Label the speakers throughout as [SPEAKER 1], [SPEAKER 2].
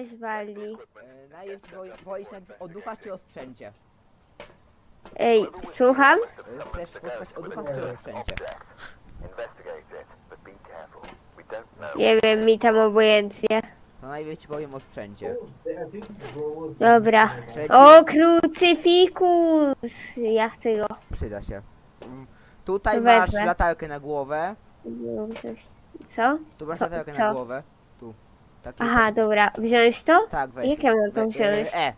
[SPEAKER 1] Weź wali.
[SPEAKER 2] E, najpierw wolisz najpierw o duchach czy o sprzęcie?
[SPEAKER 1] Ej, słucham?
[SPEAKER 2] E, chcesz posłuchać o duchach czy o sprzęcie?
[SPEAKER 1] Nie wiem, mi tam obojętnie.
[SPEAKER 2] To najpierw ci powiem o sprzęcie.
[SPEAKER 1] Dobra.
[SPEAKER 2] Trzeci
[SPEAKER 1] O, krucyfikus! Ja chcę go.
[SPEAKER 2] przyda się. Mm, Tutaj
[SPEAKER 1] To
[SPEAKER 2] masz
[SPEAKER 1] wezmę.
[SPEAKER 2] latarkę na głowę.
[SPEAKER 1] Co?
[SPEAKER 2] Tu masz
[SPEAKER 1] Co-
[SPEAKER 2] latarkę
[SPEAKER 1] co?
[SPEAKER 2] na głowę. Tu. Taki,
[SPEAKER 1] Aha, dobra. Wziąć to?
[SPEAKER 2] Tak, weź.
[SPEAKER 1] Jak ja mam to
[SPEAKER 2] We-
[SPEAKER 1] wziąć?
[SPEAKER 2] E, e.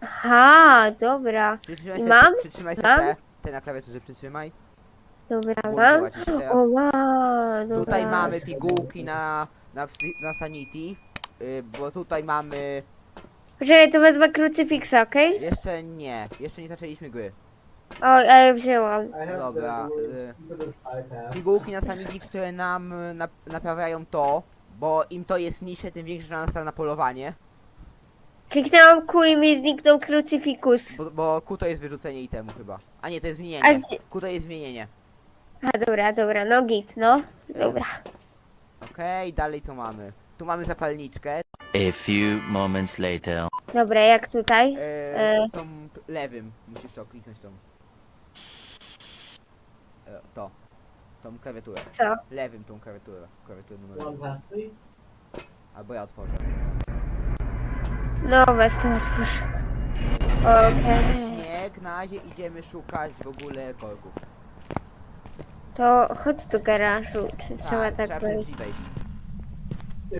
[SPEAKER 1] Aha, dobra.
[SPEAKER 2] Przytrzymaj se,
[SPEAKER 1] mam?
[SPEAKER 2] Przytrzymaj
[SPEAKER 1] Mam?
[SPEAKER 2] sobie T. T na klawiaturze przytrzymaj.
[SPEAKER 1] Dobra, mam.
[SPEAKER 2] Włączyła ci się teraz.
[SPEAKER 1] O, wow, dobra.
[SPEAKER 2] Tutaj mamy pigułki na, na, psy- na sanity. Y, bo tutaj mamy...
[SPEAKER 1] Poczekaj, to wezmę krucyfiksa, okej?
[SPEAKER 2] Jeszcze nie. Jeszcze nie zaczęliśmy gry.
[SPEAKER 1] O, ale wzięłam.
[SPEAKER 2] Dobra. Y, pigułki na sanity, które nam y, nap naprawiają to. Bo im to jest niższe, tym większa szansa na polowanie.
[SPEAKER 1] Kliknęłam Q i mi zniknął krucyfikus.
[SPEAKER 2] Bo, bo Q to jest wyrzucenie itemu chyba. A nie, to jest
[SPEAKER 1] A
[SPEAKER 2] zmienienie.
[SPEAKER 1] gdzie-
[SPEAKER 2] Q to jest zmienienie.
[SPEAKER 1] A, dobra, dobra, no git, no. Dobra.
[SPEAKER 2] Okej, dalej co mamy? Tu mamy zapalniczkę.
[SPEAKER 3] A few moments later.
[SPEAKER 1] Dobra, jak tutaj?
[SPEAKER 2] E,
[SPEAKER 1] E.
[SPEAKER 2] Tą p- lewym musisz to kliknąć tą. E, to. Tą klawiaturę.
[SPEAKER 1] Co?
[SPEAKER 2] Lewym tą klawiaturę. Klawiaturę numer jeden. Albo ja otworzę.
[SPEAKER 1] No, weź to otwórz. Okej.
[SPEAKER 2] Śnieg, na razie idziemy szukać w ogóle korków.
[SPEAKER 1] To chodź do garażu, czy trzeba tak
[SPEAKER 2] trzeba przez
[SPEAKER 1] powiedzieć?
[SPEAKER 2] drzwi wejść.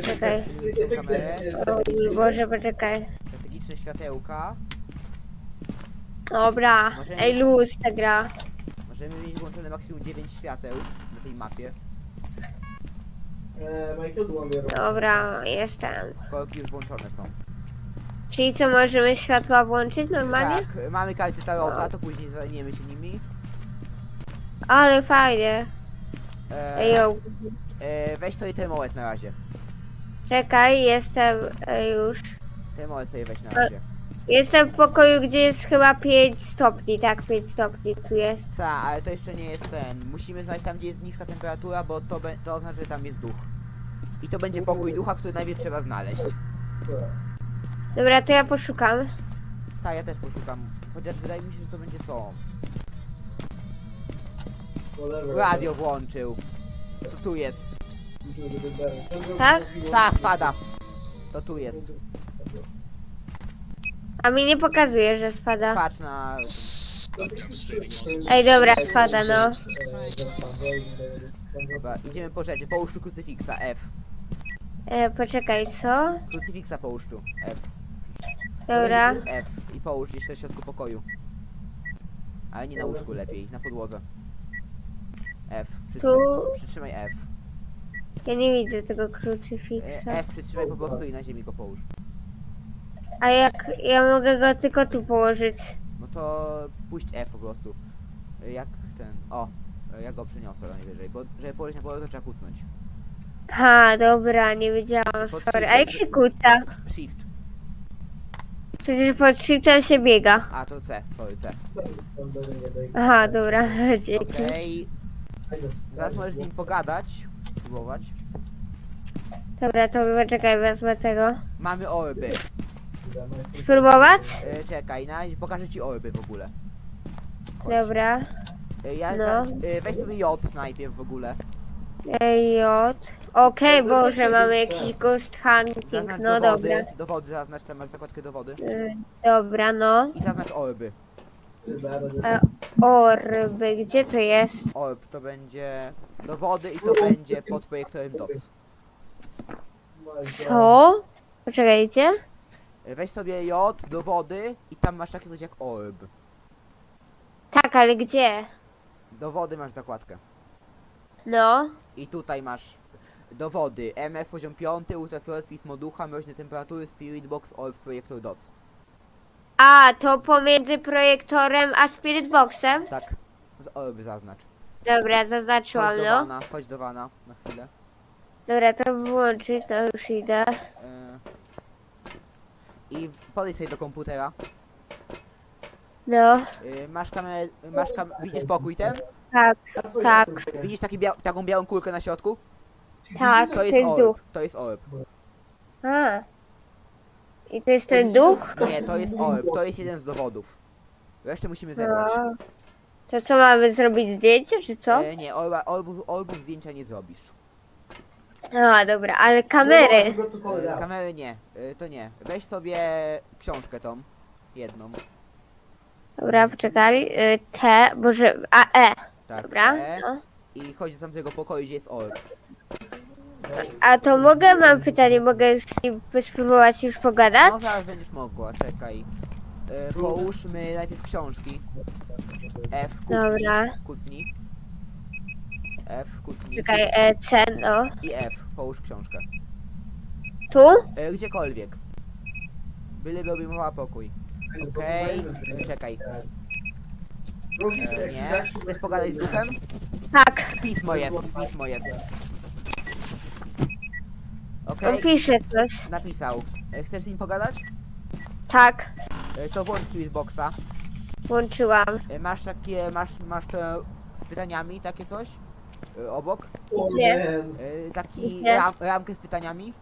[SPEAKER 1] Czekaj. O Boże, poczekaj.
[SPEAKER 2] strategiczne światełka.
[SPEAKER 1] Dobra.
[SPEAKER 2] Możemy-
[SPEAKER 1] Ej, luz ta gra.
[SPEAKER 2] Możemy mieć włączone maksimum 9 świateł na tej mapie.
[SPEAKER 1] Dobra, jestem.
[SPEAKER 2] Korki już włączone są.
[SPEAKER 1] Czyli co, możemy światła włączyć normalnie?
[SPEAKER 2] Tak, mamy karty tarota, to później zajmiemy się nimi.
[SPEAKER 1] Ale fajnie.
[SPEAKER 2] E,
[SPEAKER 1] Ej, o,
[SPEAKER 2] e, weź sobie termometr na razie.
[SPEAKER 1] czekaj, jestem e, już.
[SPEAKER 2] Termometr sobie weź na razie.
[SPEAKER 1] Jestem w pokoju, gdzie jest chyba 5 stopni, tak, 5 stopni tu jest.
[SPEAKER 2] Tak, ale to jeszcze nie jest ten. Musimy znaleźć tam, gdzie jest niska temperatura, bo to, be- to oznacza, że tam jest duch. I to będzie pokój ducha, który najpierw trzeba znaleźć.
[SPEAKER 1] Dobra, to ja poszukam.
[SPEAKER 2] Tak, ja też poszukam. Chociaż wydaje mi się, że to będzie to. Radio włączył. To tu jest.
[SPEAKER 1] Tak?
[SPEAKER 2] Tak, spada. To tu jest.
[SPEAKER 1] A mi nie pokazuje, że spada.
[SPEAKER 2] Patrz na...
[SPEAKER 1] Ej, dobra, spada, no.
[SPEAKER 2] Dobra, idziemy po rzeczy. Połóż tu krucyfiksa, F.
[SPEAKER 1] E, poczekaj, co?
[SPEAKER 2] Krucyfiksa połóż tu, F.
[SPEAKER 1] Dobra.
[SPEAKER 2] F. I połóż gdzieś też w środku pokoju. Ale nie na łóżku lepiej, na podłodze. F. Przytrzymaj,
[SPEAKER 1] Tu-
[SPEAKER 2] przytrzymaj F.
[SPEAKER 1] Ja nie widzę tego
[SPEAKER 2] E,
[SPEAKER 1] krucyfiksa.
[SPEAKER 2] F przytrzymaj po prostu i na ziemi go połóż.
[SPEAKER 1] A jak ja mogę go tylko tu położyć?
[SPEAKER 2] No to puść F po prostu. Jak ten. O, e, ja go przyniosę najwyżej, bo żeby położyć na podłodze to trzeba kucnąć.
[SPEAKER 1] Ha, dobra, nie wiedziałam,
[SPEAKER 2] Pod
[SPEAKER 1] sorry. A jak się kuca?
[SPEAKER 2] Shift.
[SPEAKER 1] Przecież pod shiftem się biega.
[SPEAKER 2] A to C, sorry C.
[SPEAKER 1] Aha, dobra, dzięki.
[SPEAKER 2] Okej. Zaraz możesz z nim pogadać. Spróbować.
[SPEAKER 1] Dobra, to poczekaj, wezmę tego.
[SPEAKER 2] Mamy orby.
[SPEAKER 1] Spróbować?
[SPEAKER 2] E, czekaj, na pokażę ci orby w ogóle. Chodź.
[SPEAKER 1] Dobra.
[SPEAKER 2] E, ja
[SPEAKER 1] No.
[SPEAKER 2] za, e, weź sobie J najpierw w ogóle.
[SPEAKER 1] Ej, J. Okej, Boże, mamy jakiś ghost hunting.
[SPEAKER 2] Zaznacz
[SPEAKER 1] No
[SPEAKER 2] dowody.
[SPEAKER 1] dobra.
[SPEAKER 2] Dowody zaznacz, tam masz zakładkę dowody.
[SPEAKER 1] Y, Dobra, no.
[SPEAKER 2] I zaznacz orby.
[SPEAKER 1] E, orby, gdzie to jest?
[SPEAKER 2] Orb to będzie dowody i to będzie pod projektorem DOS.
[SPEAKER 1] Co? Poczekajcie.
[SPEAKER 2] Weź sobie J, dowody i tam masz takie coś jak orb.
[SPEAKER 1] Tak, ale gdzie?
[SPEAKER 2] Dowody masz zakładkę.
[SPEAKER 1] No.
[SPEAKER 2] I tutaj masz dowody. MF poziom 5, ultrafiolet, pismo ducha, mroźne temperatury, spirit box, orb, projektor DOS.
[SPEAKER 1] A, to pomiędzy projektorem a spirit boxem?
[SPEAKER 2] Tak. Z orby zaznacz.
[SPEAKER 1] Dobra, zaznaczyłam,
[SPEAKER 2] Chodź do
[SPEAKER 1] no.
[SPEAKER 2] wana, chodź do wana na chwilę.
[SPEAKER 1] Dobra, to wyłączyć, no już idę.
[SPEAKER 2] E, I podejdź sobie do komputera.
[SPEAKER 1] No,
[SPEAKER 2] E, Masz kamerę, masz kam widzisz pokój ten?
[SPEAKER 1] tak, tak,
[SPEAKER 2] Widzisz taki bia taką białą kulkę na środku?
[SPEAKER 1] tak,
[SPEAKER 2] To jest orb,
[SPEAKER 1] duch.
[SPEAKER 2] to jest orb.
[SPEAKER 1] A, I to jest ten duch?
[SPEAKER 2] Nie, to jest orb, to jest jeden z dowodów. Resztę musimy zebrać.
[SPEAKER 1] No. To co, mamy zrobić zdjęcie, czy co?
[SPEAKER 2] E, nie, orba, orbów, orbów zdjęcia nie zrobisz.
[SPEAKER 1] A, dobra, ale kamery.
[SPEAKER 2] E, kamery nie, e, to nie. Weź sobie książkę tą, jedną.
[SPEAKER 1] Dobra, poczekaj. Y, T, boże, A, E.
[SPEAKER 2] Tak,
[SPEAKER 1] Dobra.
[SPEAKER 2] e,
[SPEAKER 1] No.
[SPEAKER 2] I chodź do tamtego pokoju, gdzie jest orb.
[SPEAKER 1] A to mogę, mam pytanie, mogę z nim spróbować już pogadać?
[SPEAKER 2] No zaraz będziesz mogła, czekaj. E, połóżmy najpierw książki. F, kucnij.
[SPEAKER 1] Dobra.
[SPEAKER 2] Kucnij. F, kucnij.
[SPEAKER 1] Czekaj, e, C, no.
[SPEAKER 2] I F, połóż książkę.
[SPEAKER 1] Tu?
[SPEAKER 2] E, gdziekolwiek. Byleby obejmowała pokój. Okej, e, czekaj. E, nie. Chcesz pogadać z duchem?
[SPEAKER 1] Tak,
[SPEAKER 2] Pismo jest, pismo jest.
[SPEAKER 1] on
[SPEAKER 2] Okej,
[SPEAKER 1] pisze coś.
[SPEAKER 2] napisał. E, chcesz z nim pogadać?
[SPEAKER 1] Tak,
[SPEAKER 2] E, to włącz Twistboxa.
[SPEAKER 1] włączyłam.
[SPEAKER 2] E, masz takie, masz, masz te z pytaniami, takie coś? E, obok?
[SPEAKER 1] Nie.
[SPEAKER 2] E, taki
[SPEAKER 1] Nie.
[SPEAKER 2] ram, ramkę z pytaniami?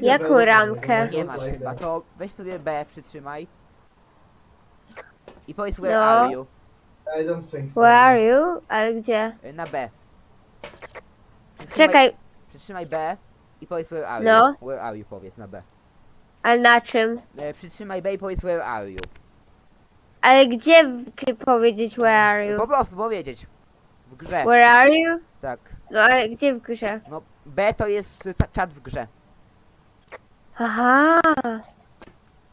[SPEAKER 1] Jaką ramkę?
[SPEAKER 2] Nie masz chyba, to weź sobie B, przytrzymaj. I powiedz where
[SPEAKER 1] No.
[SPEAKER 2] are you?
[SPEAKER 4] I don't think so.
[SPEAKER 1] Where are you? Ale gdzie?
[SPEAKER 2] E, Na B. Przytrzymaj,
[SPEAKER 1] Czekaj,
[SPEAKER 2] Przytrzymaj B i powiedz where are
[SPEAKER 1] No.
[SPEAKER 2] you. Where are you powiedz na B.
[SPEAKER 1] ale na czym?
[SPEAKER 2] E, przytrzymaj B i powiedz where are you.
[SPEAKER 1] Ale gdzie powiedzieć where are you?
[SPEAKER 2] Po prostu powiedzieć. W grze.
[SPEAKER 1] Where are you?
[SPEAKER 2] Tak.
[SPEAKER 1] No ale gdzie w grze?
[SPEAKER 2] No B to jest ta- czat w grze.
[SPEAKER 1] Aha.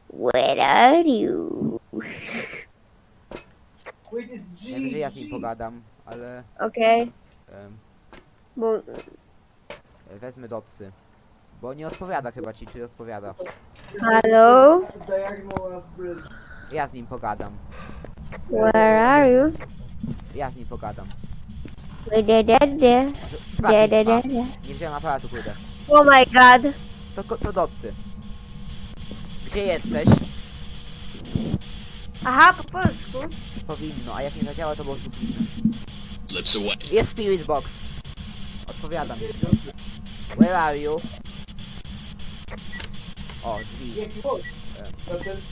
[SPEAKER 1] Where are you?
[SPEAKER 4] Wait, it's G.
[SPEAKER 2] Najwyżej ja z nim
[SPEAKER 4] G.
[SPEAKER 2] pogadam, ale
[SPEAKER 1] Okej.
[SPEAKER 2] em,
[SPEAKER 1] Bo
[SPEAKER 2] wezmę dotsy. Bo nie odpowiada chyba ci, czy odpowiada.
[SPEAKER 1] Hello?
[SPEAKER 4] Diagonal as bridge.
[SPEAKER 2] Ja z nim pogadam.
[SPEAKER 1] Where are you?
[SPEAKER 2] Ja z nim pogadam. Dwa
[SPEAKER 1] Da, da, da,
[SPEAKER 2] pisma.
[SPEAKER 1] da.
[SPEAKER 2] Nie wziąłem aparatu, kurde.
[SPEAKER 1] Oh my god.
[SPEAKER 2] To, ko- to dotsy. Gdzie jesteś?
[SPEAKER 1] Aha, po polsku.
[SPEAKER 2] Powinno, a jak nie zadziała, to było suplinne.
[SPEAKER 5] Lips away.
[SPEAKER 2] Jest Spirit Box. Odpowiadam. Where are you? O, drzwi.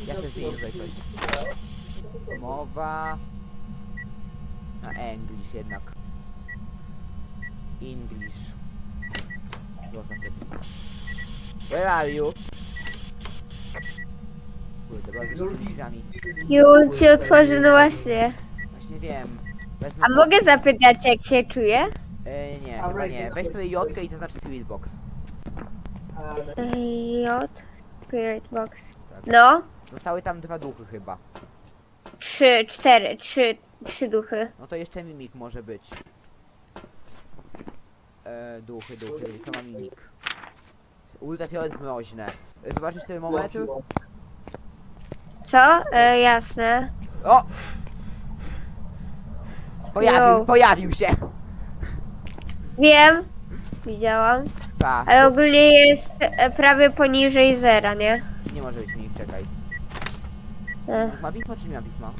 [SPEAKER 2] Ja sobie zmienię tutaj coś. Mowa... Na English jednak. English. Zostaw te drzwi. Where are you? Kurde, bardzo z tymi drzwiami.
[SPEAKER 1] I on ci otworzy, no właśnie.
[SPEAKER 2] Właśnie wiem. Wezmę
[SPEAKER 1] A
[SPEAKER 2] to-
[SPEAKER 1] mogę zapytać, jak się czuje?
[SPEAKER 2] E, nie, chyba nie. Weź sobie Jotkę i zaznacz Spirit Box.
[SPEAKER 1] J. Spirit box.
[SPEAKER 2] Tak.
[SPEAKER 1] No.
[SPEAKER 2] Zostały tam dwa duchy chyba.
[SPEAKER 1] Trzy, cztery, trzy, trzy duchy.
[SPEAKER 2] No to jeszcze mimik może być. E, duchy, duchy. Co ma mimik? Ultrafiolet mroźne. E, Zobaczysz termometr?
[SPEAKER 1] Co? E, jasne.
[SPEAKER 2] O! Pojawił,
[SPEAKER 1] Yo.
[SPEAKER 2] pojawił się!
[SPEAKER 1] Wiem. Widziałam.
[SPEAKER 2] Pa,
[SPEAKER 1] Ale ogólnie jest e, prawie poniżej zera, nie?
[SPEAKER 2] nie może być mimik, czekaj.
[SPEAKER 1] E.
[SPEAKER 2] Ma pismo czy nie ma pisma?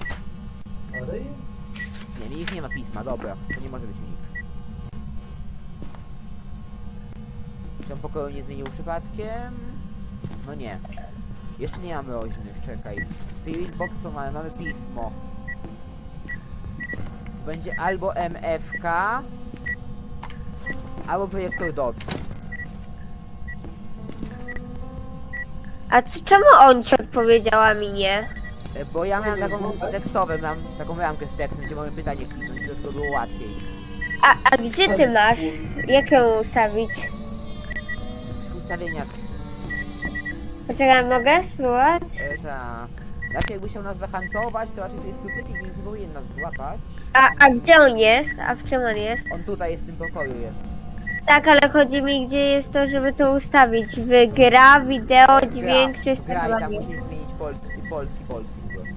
[SPEAKER 2] Nie, mimik nie ma pisma, dobra. To nie może być mimik. On pokoju nie zmienił przypadkiem? No nie. Jeszcze nie mamy mroźnych, czekaj. Spirit Box co mamy? Mamy pismo. To będzie albo MFK, albo projektor DOTS.
[SPEAKER 1] A c- czemu on ci odpowiedział, a mi nie?
[SPEAKER 2] E, Bo ja miałem taką tekstową, mam taką ramkę z tekstem, gdzie mamy pytanie kliknąć, dlatego było łatwiej.
[SPEAKER 1] A, a gdzie ty masz? Jak ją ustawić?
[SPEAKER 2] Ustawieniach.
[SPEAKER 1] Poczekaj, mogę spróbować?
[SPEAKER 2] E, ta. Znaczy jakby chciał nas zahantować, to raczej to jest więc nie powinien nas złapać.
[SPEAKER 1] A, a gdzie on jest? A w czym on jest?
[SPEAKER 2] On tutaj jest w tym pokoju jest.
[SPEAKER 1] Tak, ale chodzi mi, gdzie jest to, żeby to ustawić. W gra, wideo, dźwięk, czyste
[SPEAKER 2] gra i tam musisz zmienić polski, polski, polski po prostu.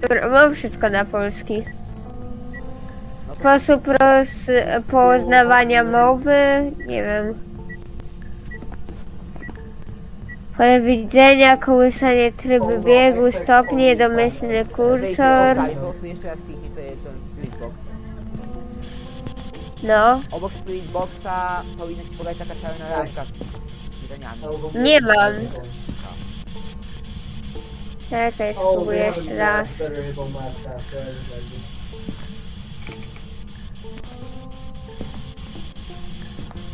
[SPEAKER 1] Dobra, mam wszystko na polski.
[SPEAKER 2] No to,
[SPEAKER 1] Sposób roz, poznawania mowy, nie wiem. Pole widzenia, kołysanie tryby biegu, stopnie, domyślny kursor. No,
[SPEAKER 2] Obok Spirit Boxa powinna ci podać taka czarna ramka z Żeniami.
[SPEAKER 1] Nie mam. Czekaj, spróbuję jeszcze raz.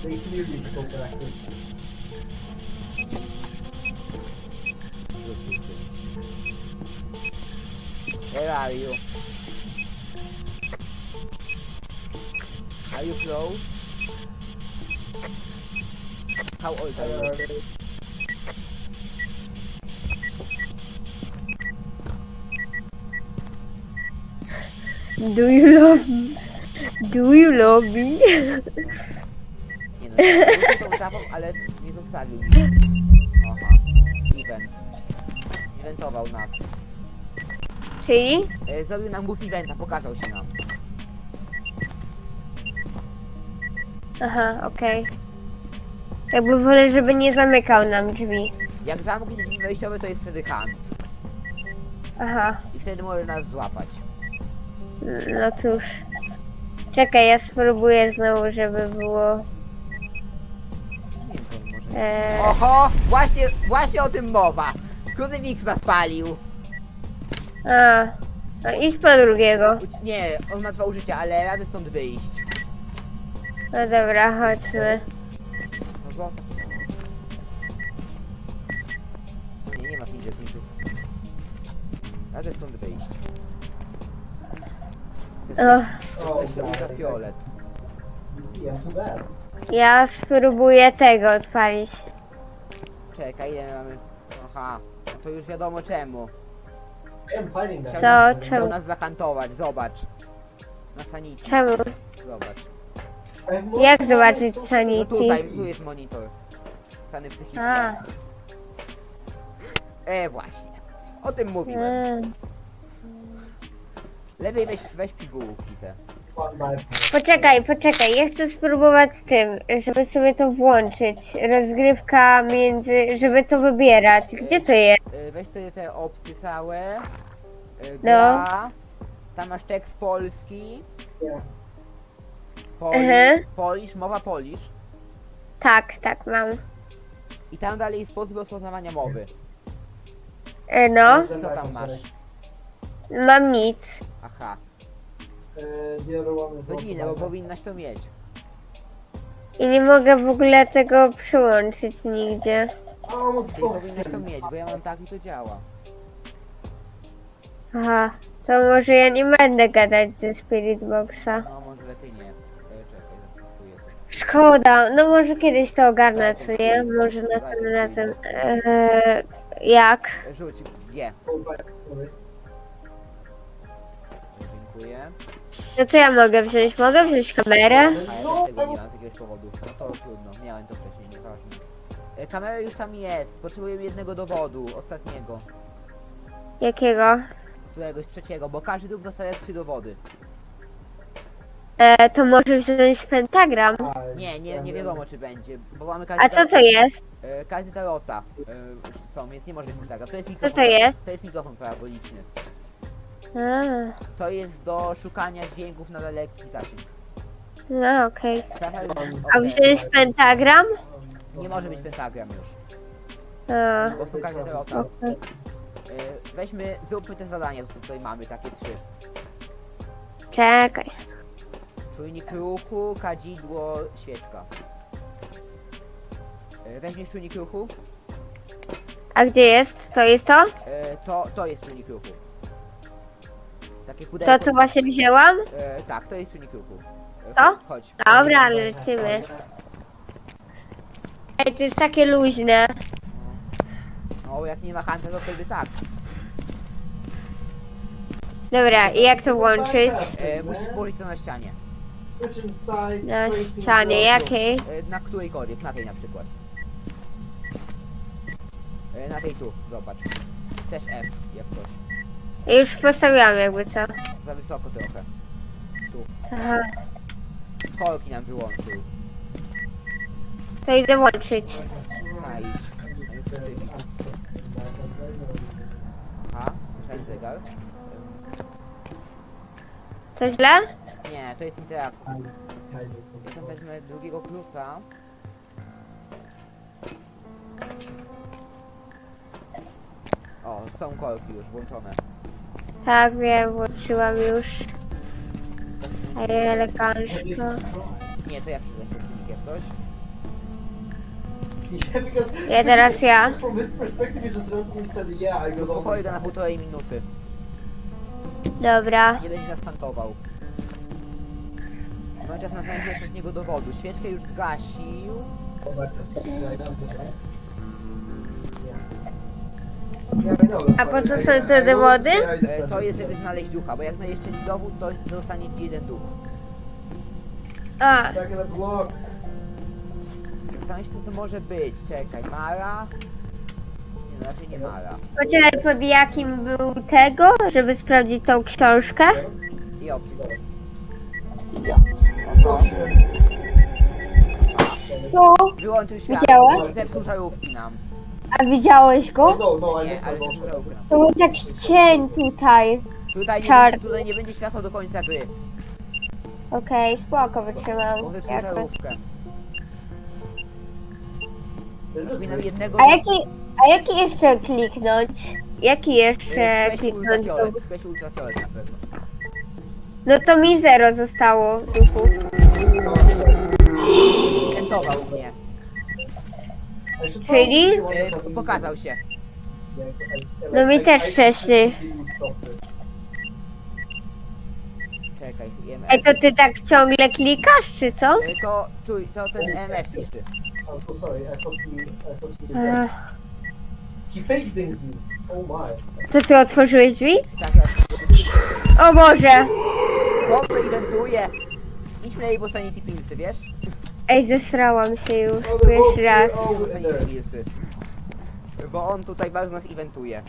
[SPEAKER 4] They clearly go.
[SPEAKER 2] Where are you? Are you close? How old are you?
[SPEAKER 1] Do you love me? Do you love me?
[SPEAKER 2] Nie no, wrócił tą szafą, ale nie zostawił mnie. Aha, event. Eventował nas.
[SPEAKER 1] Czyli?
[SPEAKER 2] E, zrobił nam boost eventa, pokazał się nam.
[SPEAKER 1] Aha, okej. Jakby wolę, żeby nie zamykał nam drzwi.
[SPEAKER 2] Jak zamknie drzwi wejściowe, to jest wtedy hunt.
[SPEAKER 1] Aha,
[SPEAKER 2] I wtedy może nas złapać.
[SPEAKER 1] no cóż. Czekaj, ja spróbuję znowu, żeby było...
[SPEAKER 2] Nie wiem, co on może...
[SPEAKER 1] E,
[SPEAKER 2] Oho! Właśnie, właśnie o tym mowa! Krucyfiks nas palił!
[SPEAKER 1] A, no idź po drugiego.
[SPEAKER 2] Uć- Nie, on ma dwa użycia, ale radzę stąd wyjść.
[SPEAKER 1] No dobra, chodźmy.
[SPEAKER 2] No zostaw. Nie, nie ma fingerprintów. Radzę stąd wyjść.
[SPEAKER 4] Too bad.
[SPEAKER 1] ja spróbuję tego odpalić.
[SPEAKER 2] Czekaj, ile mamy... Aha, to już wiadomo czemu.
[SPEAKER 4] Am fighting.
[SPEAKER 1] Co?
[SPEAKER 2] Chciał
[SPEAKER 1] Czemu?
[SPEAKER 2] nas zakantować, zobacz. Na sanicie,
[SPEAKER 1] Czemu?
[SPEAKER 2] zobacz.
[SPEAKER 4] I have no
[SPEAKER 1] Jak
[SPEAKER 4] idea
[SPEAKER 1] zobaczyć
[SPEAKER 4] so-
[SPEAKER 2] No
[SPEAKER 1] sanity?
[SPEAKER 2] tutaj, tu jest monitor. Stany psychiczne.
[SPEAKER 1] A,
[SPEAKER 2] E, właśnie. O tym mówiłem.
[SPEAKER 1] mm.
[SPEAKER 2] Lepiej weź, weź pigułki te.
[SPEAKER 1] Poczekaj, poczekaj, ja chcę spróbować z tym, żeby sobie to włączyć. Rozgrywka między, żeby to wybierać. Gdzie to jest?
[SPEAKER 2] Y, Weź sobie te opcje całe.
[SPEAKER 1] No.
[SPEAKER 2] Y, Gra. Tam masz tekst polski.
[SPEAKER 4] Yeah.
[SPEAKER 2] Poli,
[SPEAKER 1] Mhm.
[SPEAKER 2] Polisz, mowa polisz.
[SPEAKER 1] Tak, tak, mam.
[SPEAKER 2] I tam dalej sposób rozpoznawania mowy.
[SPEAKER 1] E, No,
[SPEAKER 2] Co tam masz?
[SPEAKER 1] mam nic.
[SPEAKER 2] Aha. To
[SPEAKER 4] also
[SPEAKER 2] dziwne, bo
[SPEAKER 4] that.
[SPEAKER 2] powinnaś to mieć.
[SPEAKER 1] I nie mogę w ogóle tego przyłączyć nigdzie.
[SPEAKER 2] Ty
[SPEAKER 4] boxed
[SPEAKER 2] powinnaś to mieć, bo ja mam tak i to działa.
[SPEAKER 1] Aha, to może ja nie będę gadać ze Spirit Boxa.
[SPEAKER 2] No może lepiej nie. E, czekaj, zastosuję to.
[SPEAKER 1] Szkoda, no może kiedyś to ogarnę, co nie? Może następnym razem. Eee, jak?
[SPEAKER 2] E, Rzuć G. Dziękuję.
[SPEAKER 1] No co ja mogę wziąć? Mogę wziąć kamerę?
[SPEAKER 2] A też tego nie mam z jakiegoś powodu. No to trudno, miałem to wcześniej, nieważne. E, Kamera już tam jest, potrzebujemy jednego dowodu, ostatniego.
[SPEAKER 1] Jakiego?
[SPEAKER 2] Któregoś trzeciego, bo każdy druk zostawia trzy dowody.
[SPEAKER 1] E, to może wziąć pentagram.
[SPEAKER 2] Nie, nie, nie wiadomo czy będzie, bo mamy
[SPEAKER 1] A
[SPEAKER 2] każdy
[SPEAKER 1] co to jest?
[SPEAKER 2] E, każdy tarota e, są, więc nie może być tak. To jest
[SPEAKER 1] Co
[SPEAKER 2] mikrofon.
[SPEAKER 1] to jest?
[SPEAKER 2] To jest mikrofon paraboliczny.
[SPEAKER 1] A,
[SPEAKER 2] To jest do szukania dźwięków na daleki zasięg.
[SPEAKER 1] no okej. A
[SPEAKER 2] okej.
[SPEAKER 1] wziąć pentagram?
[SPEAKER 2] Nie może być pentagram już,
[SPEAKER 1] A,
[SPEAKER 2] bo są każde tarota.
[SPEAKER 1] okej.
[SPEAKER 2] E, weźmy, zróbmy te zadania, co tutaj mamy, takie trzy.
[SPEAKER 1] Czekaj.
[SPEAKER 2] Czujnik ruchu, kadzidło, świeczka. Weźmiesz czujnik ruchu?
[SPEAKER 1] A gdzie jest? To jest to?
[SPEAKER 2] To, to jest czujnik ruchu. Takie.
[SPEAKER 1] To co właśnie wzięłam?
[SPEAKER 2] E, tak, to jest ruchu. E,
[SPEAKER 1] To?
[SPEAKER 2] chodź.
[SPEAKER 1] Dobra, lecimy. Ej, to jest takie luźne.
[SPEAKER 2] No, jak nie ma Hunter, to wtedy tak.
[SPEAKER 1] Dobra, i jak to włączyć?
[SPEAKER 2] E, musisz położyć to na ścianie.
[SPEAKER 1] Na ścianie, jakiej?
[SPEAKER 2] E, na którejkolwiek, na tej na przykład. E, na tej tu, zobacz. Też F, jak coś.
[SPEAKER 1] Już postawiłam jakby co.
[SPEAKER 2] Za wysoko trochę.
[SPEAKER 1] Aha,
[SPEAKER 2] Kolki nam wyłączył.
[SPEAKER 1] to idę włączyć.
[SPEAKER 2] Nice. Aha, słyszałem zegar.
[SPEAKER 1] To źle?
[SPEAKER 2] Nie, to jest interakcja. Ja tam wezmę drugiego kluca. O, są korki już włączone.
[SPEAKER 1] Tak, wiem, włączyłam już. Ej, elegancko.
[SPEAKER 2] Nie, to ja przyjdę przez jak coś.
[SPEAKER 4] Yeah, because from his perspective, just said, yeah, I
[SPEAKER 2] Spokojnie na półtorej minuty.
[SPEAKER 1] Dobra.
[SPEAKER 2] Nie będzie nas kantował. Mamy czas na znalezienie ostatniego dowodu. Świeczkę już zgasił.
[SPEAKER 1] A po co są te dowody?
[SPEAKER 2] E, To jest, żeby znaleźć ducha, bo jak znajdziesz trzeci dowód, to zostanie ci jeden duch.
[SPEAKER 1] A.
[SPEAKER 2] Zastanawiam się, co to może być. Czekaj, Mara? Nie, no raczej nie Mara.
[SPEAKER 1] poczekaj, pod jakim był tego, żeby sprawdzić tą książkę?
[SPEAKER 2] I opcji.
[SPEAKER 1] Tu.
[SPEAKER 2] Wyłączył światło,
[SPEAKER 1] Widziałaś?
[SPEAKER 2] zepsuł żarówki nam.
[SPEAKER 1] A widziałeś go?
[SPEAKER 4] no, no,
[SPEAKER 2] Nie, ale żarówkę nam.
[SPEAKER 1] To był taki cień tutaj.
[SPEAKER 2] Tutaj nie,
[SPEAKER 1] Czar.
[SPEAKER 2] będzie, tutaj nie będzie światła do końca gry.
[SPEAKER 1] Okej, spoko, wytrzymam. Jakoś.
[SPEAKER 2] żarówkę. Powinnam
[SPEAKER 4] rich.
[SPEAKER 2] jednego...
[SPEAKER 1] A jaki, a jaki jeszcze kliknąć? Jaki jeszcze
[SPEAKER 2] Skreśl
[SPEAKER 1] kliknąć?
[SPEAKER 2] ultrafiolet, skreśl ultrafiolet na pewno.
[SPEAKER 1] No to mi zero zostało duchów.
[SPEAKER 2] Kentował mnie.
[SPEAKER 1] Czyli?
[SPEAKER 2] E, pokazał się.
[SPEAKER 1] No mi też wcześniej.
[SPEAKER 2] Czekaj, IMF.
[SPEAKER 1] Ej, to ty tak ciągle klikasz, czy co?
[SPEAKER 2] E, To, czuj, to ten MF piszczy.
[SPEAKER 4] I'm so sorry. I thought he, I thought he did that.
[SPEAKER 1] Ach,
[SPEAKER 4] He fake dinged me. Oh my.
[SPEAKER 1] To ty otworzyłeś drzwi?
[SPEAKER 2] Tak, ja.
[SPEAKER 1] O Boże!
[SPEAKER 2] Chłopy identuje. Idźmy na jego sanity pilsy, wiesz?
[SPEAKER 1] Ej, zesrałam się już
[SPEAKER 4] Oh,
[SPEAKER 1] pierwszy raz.
[SPEAKER 2] Bo on tutaj bardzo nas eventuje.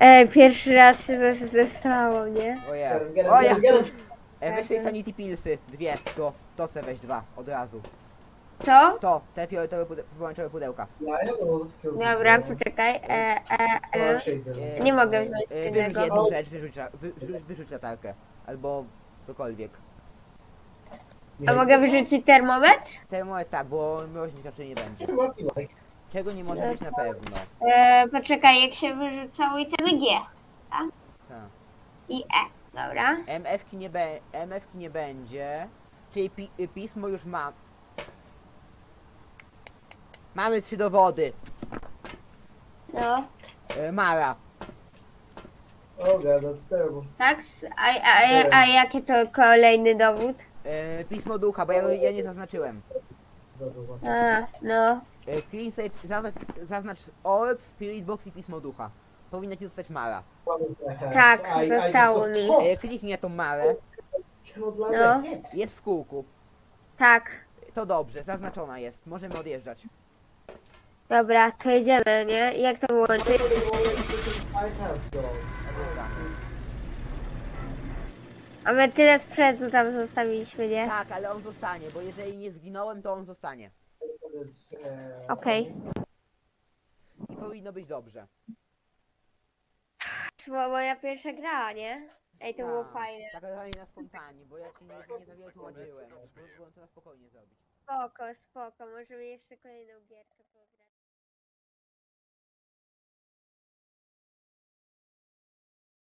[SPEAKER 1] Ej, pierwszy raz się zes- zesrałam, nie?
[SPEAKER 2] O ja. O ja. E, weź tej sanity pilsy. Dwie. To, to se weź dwa. Od razu.
[SPEAKER 1] Co?
[SPEAKER 2] To, te fioletowe pude- pomarańczowe pudełka.
[SPEAKER 1] Dobra, poczekaj. E, e, e.
[SPEAKER 2] E,
[SPEAKER 1] Nie mogę wziąć
[SPEAKER 2] e, Wyrzuć jedną rzecz, wyrzuć, ra- wy, wyrzuć, wyrzuć latarkę. Albo cokolwiek.
[SPEAKER 1] A mogę wyrzucić termometr?
[SPEAKER 2] Termometr tak, bo mroźnik raczej nie będzie. Czego nie może być na pewno.
[SPEAKER 1] E, poczekaj, jak się wyrzucało itemy G
[SPEAKER 2] Tak.
[SPEAKER 1] i E. Dobra.
[SPEAKER 2] MF-ki nie, be, MF-ki nie będzie. Czyli pi, y, pismo już mam. Mamy trzy dowody.
[SPEAKER 1] No.
[SPEAKER 2] E, Mara.
[SPEAKER 4] Oh god, that's terrible.
[SPEAKER 1] Tak? A, a, a, a jakie to kolejny dowód?
[SPEAKER 2] E, pismo ducha, bo ja, ja nie zaznaczyłem.
[SPEAKER 1] A, no.
[SPEAKER 2] E, sobie, zaznacz, zaznacz Orb, Spirit Box i pismo ducha. Powinna ci zostać
[SPEAKER 4] hacks.
[SPEAKER 1] Tak, zostało mi.
[SPEAKER 2] E, kliknij na tą
[SPEAKER 4] lie
[SPEAKER 1] No.
[SPEAKER 4] it.
[SPEAKER 2] Jest w kółku.
[SPEAKER 1] Tak.
[SPEAKER 2] To dobrze, zaznaczona jest. Możemy odjeżdżać.
[SPEAKER 1] Dobra, to jedziemy, nie? Jak to włączyć?
[SPEAKER 2] Dobra.
[SPEAKER 1] A my tyle sprzętu tam zostawiliśmy, nie?
[SPEAKER 2] Tak, ale on zostanie, bo jeżeli nie zginąłem, to on zostanie.
[SPEAKER 1] Okej.
[SPEAKER 2] I powinno być dobrze.
[SPEAKER 1] To była moja pierwsza gra, nie? Ej, to było
[SPEAKER 2] Tak,
[SPEAKER 1] fajne.
[SPEAKER 2] Tak totalnie na spontanie, bo ja ci nie, nie za wiele tłodziłem. Byłem to na spokojnie zrobić.
[SPEAKER 1] Spoko, spoko. Możemy jeszcze kolejną gierkę.